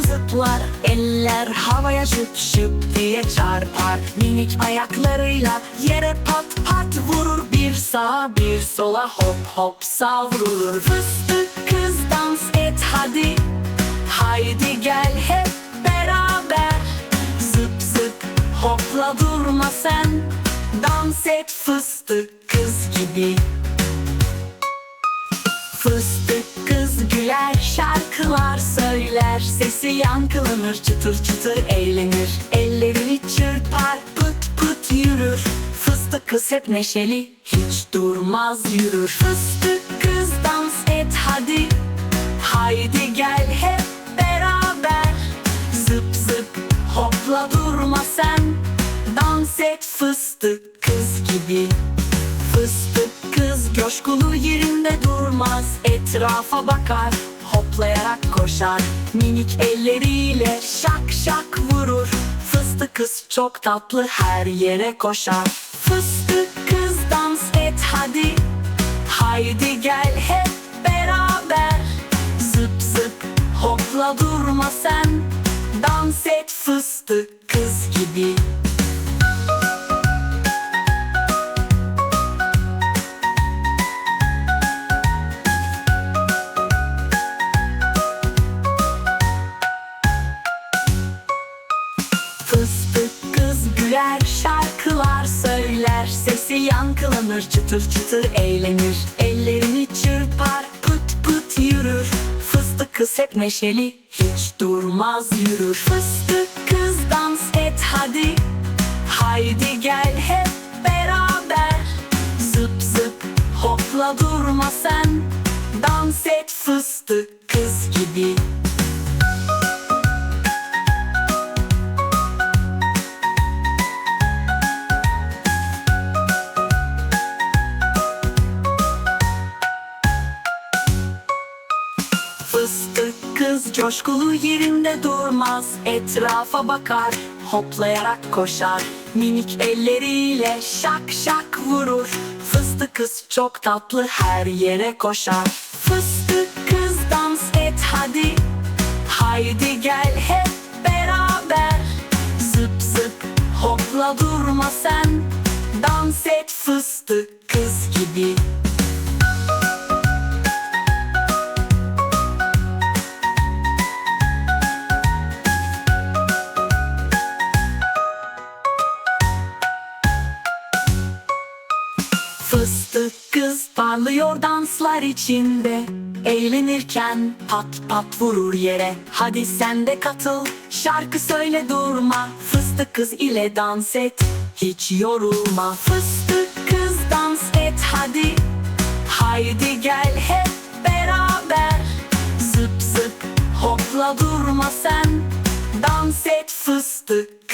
zıplar. Eller havaya şıp şıp diye çarpar. Minik ayaklarıyla yere pat pat vurur. Bir sağa bir sola hop hop savrulur. Fıstık kız dans et hadi. Haydi gel hep beraber. Zıp zıp hopla durma sen. Dans et fıstık kız gibi. Fıstık kız güler şarkılar söyler Sesi yankılanır çıtır çıtır eğlenir. Ellerini çırpar pıt pıt yürür. Fıstık kız hep neşeli hiç durmaz yürür. Fıstık kız dans et hadi Haydi gel hep beraber. Zıp zıp hopla durma sen Dans et fıstık kız gibi. Fıstık kız coşkulu yerinde durmaz Etrafa bakar hoplayarak koşar. Minik elleriyle şak şak vurur. Fıstık kız çok tatlı her yere koşar. Fıstık kız dans et hadi. Haydi gel hep beraber. Zıp zıp hopla durma sen. Dans et fıstık kız gibi Sesi yankılanır çıtır çıtır eğlenir. Ellerini çırpar pıt pıt yürür. Fıstık kız hep neşeli hiç durmaz yürür. Fıstık kız dans et hadi. Haydi gel hep beraber. Zıp zıp hopla durma sen. Dans et fıstık kız gibi Fıstık kız coşkulu yerinde durmaz. Etrafa bakar hoplayarak koşar. Minik elleriyle şak şak vurur. Fıstık kız çok tatlı her yere koşar. Fıstık kız dans et hadi. Haydi gel hep beraber. Zıp zıp hopla durma sen. Dans et fıstık kız gibi kız parlıyor danslar içinde. Eğlenirken pat pat vurur yere. Hadi sen de katıl şarkı söyle durma. Fıstık kız ile dans et hiç yorulma. Fıstık kız dans et hadi. Haydi gel hep beraber. Zıp zıp hopla durma sen. Dans et fıstık